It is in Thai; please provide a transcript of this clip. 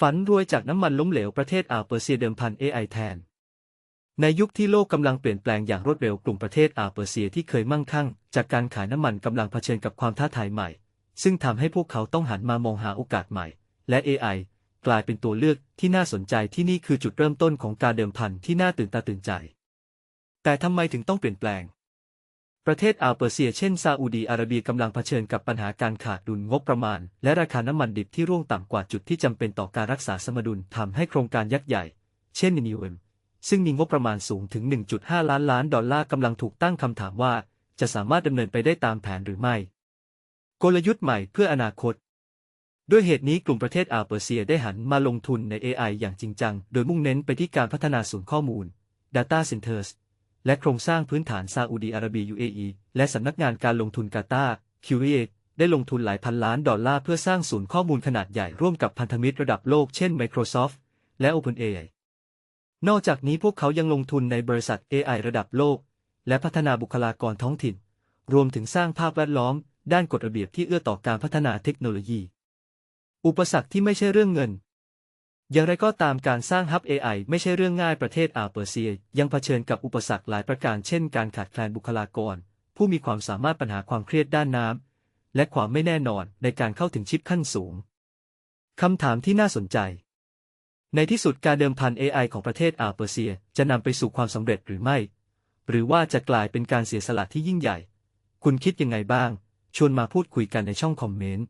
ฝันรวยจากน้ำมันล้มเหลวประเทศอ่าวเปอร์เซียเดิมพัน AI แทน ในยุคที่โลกกำลังเปลี่ยนแปลงอย่างรวดเร็วกลุ่มประเทศอ่าวเปอร์เซียที่เคยมั่งคั่ง จากการขายน้ำมันกำลังเผชิญกับความท้าทายใหม่ ซึ่งทำให้พวกเขาต้องหันมามองหาโอกาสใหม่ และ AI กลายเป็นตัวเลือกที่น่าสนใจที่นี่คือจุดเริ่มต้นของการเดิมพันที่น่าตื่นตาตื่นใจ แต่ทำไมถึงต้องเปลี่ยนแปลง ประเทศอาเปอร์เซียเช่นซาอุดีอาระเบียกำลังเผชิญกับปัญหาการขาดดุลงบประมาณ และราคาน้ำมันดิบที่ร่วงต่ำกว่าจุดที่จำเป็นต่อการรักษาสมดุลทำให้โครงการยักษ์ใหญ่ เช่นนิวเอ็มซึ่งมีงบประมาณสูงถึง 1.5 ล้านล้านดอลลาร์กำลังถูกตั้งคำถามว่า จะสามารถดำเนินไปได้ตามแผนหรือไม่ กลยุทธ์ใหม่เพื่ออนาคต ด้วยเหตุนี้กลุ่มประเทศอาเปอร์เซียได้หันมาลงทุนใน AI อย่างจริงจัง โดยมุ่งเน้นไปที่การพัฒนาศูนย์ข้อมูล Data Centers และโครงสร้างพื้นฐานซาอุดีอาระเบีย UAE และสำนักงานการลงทุนกาตาร์ QA ได้ลงทุนหลายพันล้านดอลลาร์เพื่อสร้างศูนย์ข้อมูลขนาดใหญ่ร่วมกับพันธมิตรระดับโลกเช่น Microsoft และ OpenAI นอกจากนี้พวกเขายังลงทุนในบริษัท AI ระดับโลก และพัฒนาบุคลากรท้องถิ่น รวมถึงสร้างภาพแวดล้อม ด้านกฎระเบียบที่เอื้อต่อการพัฒนาเทคโนโลยี อุปสรรคที่ไม่ใช่เรื่องเงิน อย่างไรก็ตามการสร้างฮับ AI ไม่ใช่เรื่องง่ายประเทศอาเปอร์เซีย ยังเผชิญกับอุปสรรคหลายประการเช่นการขาดแคลนบุคลากร ผู้มีความสามารถปัญหาความเครียดด้านน้ำ และความไม่แน่นอนในการเข้าถึงชิปขั้นสูง คำถามที่น่าสนใจ ในที่สุดการเดิมพัน AI ของประเทศอาเปอร์เซียจะนำไปสู่ความสำเร็จหรือไม่ หรือว่าจะกลายเป็นการเสียสละที่ยิ่งใหญ่ คุณคิดยังไงบ้าง ชวนมาพูดคุยกันในช่องคอมเมนต์